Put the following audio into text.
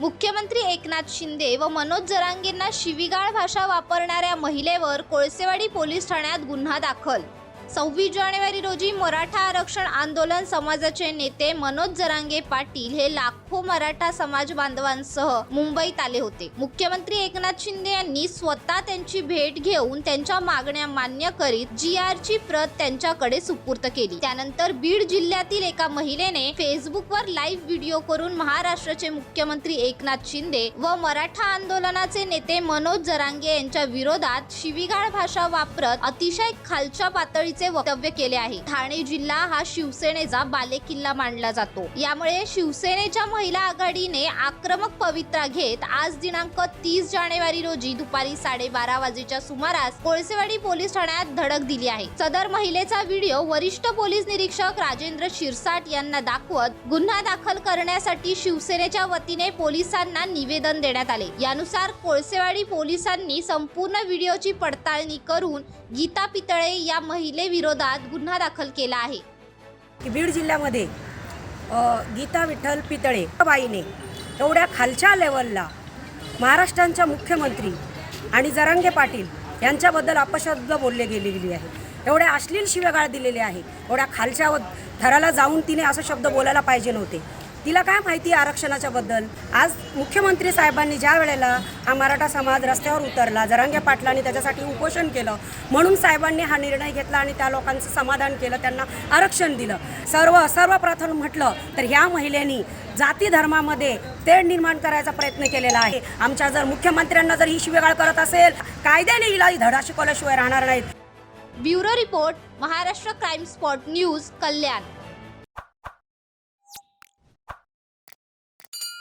मुख्यमंत्री एकनाथ शिंदे व मनोज जरांगेंना शिवीगाळ भाषा वापरणाऱ्या महिलेवर कोळसेवाडी पोलीस ठाण्यात गुन्हा दाखल सव्वीस जानेवारी रोजी मराठा आरक्षण आंदोलन समाजाचे नेते मनोज जरांगे पाटील हे लाखो मराठा समाज बांधवांसह मुंबईत आले होते. मुख्यमंत्री एकनाथ शिंदे यांनी स्वतः त्यांची भेट घेऊन त्यांच्या मागण्या मान्य करीत जी आर ची प्रत त्यांच्याकडे सुपूर्त केली. त्यानंतर बीड जिल्ह्यातील एका महिलेने फेसबुकवर लाईव्ह व्हिडिओ करून महाराष्ट्राचे मुख्यमंत्री एकनाथ शिंदे व मराठा आंदोलनाचे नेते मनोज जरांगे यांच्या विरोधात शिवीगाळ भाषा वापरत अतिशय खालच्या पातळी पातळीचे वक्तव्य केले आहे. ठाणे जिल्हा हा शिवसेनेचा बालेकिल्ला मानला जातो. यामुळे शिवसेनेच्या महिला आघाडीने आक्रमक पवित्रा घेत आज दिनांक तीस जानेवारी रोजी दुपारी साडेबारा वाजेच्या सुमारास कोळसेवाडी पोलीस ठाण्यात धडक दिली आहे. सदर महिलेचा व्हिडिओ वरिष्ठ पोलीस निरीक्षक राजेंद्र शिरसाट यांना दाखवत गुन्हा दाखल करण्यासाठी शिवसेनेच्या वतीने पोलिसांना निवेदन देण्यात आले. यानुसार कोळसेवाडी पोलिसांनी संपूर्ण व्हिडिओची पडताळणी करून गीता पितळे या महिले महिलेविरोधात गुन्हा दाखल केला आहे. की बीड जिल्ह्यामध्ये गीता विठ्ठल पितळे बाईने एवढ्या खालच्या लेवलला महाराष्ट्रांच्या मुख्यमंत्री आणि जरांगे पाटील यांच्याबद्दल अपशब्द बोलले गेलेली आहे. एवढ्या अश्लील शिवेगाळ दिलेले आहे एवढ्या खालच्या थराला जाऊन तिने असं शब्द बोलायला पाहिजे नव्हते. तिला काय माहिती आहे आरक्षणाच्या बद्दल? आज मुख्यमंत्री साहेबांनी ज्या वेळेला हा मराठा समाज रस्त्यावर उतरला जरांगे पाटलांनी त्याच्यासाठी उपोषण केलं म्हणून साहेबांनी हा निर्णय घेतला आणि त्या लोकांचं समाधान केलं त्यांना आरक्षण दिलं. सर्व सर्वप्रथम म्हटलं तर ह्या महिलेनी जाती धर्मामध्ये तेढ निर्माण करायचा प्रयत्न केलेला आहे. आमच्या जर मुख्यमंत्र्यांना जर ही शिवेगाळ करत असेल कायद्याने हिला धडा शिकवल्याशिवाय राहणार नाहीत. Bureau report Maharashtra crime spot news Kalyan.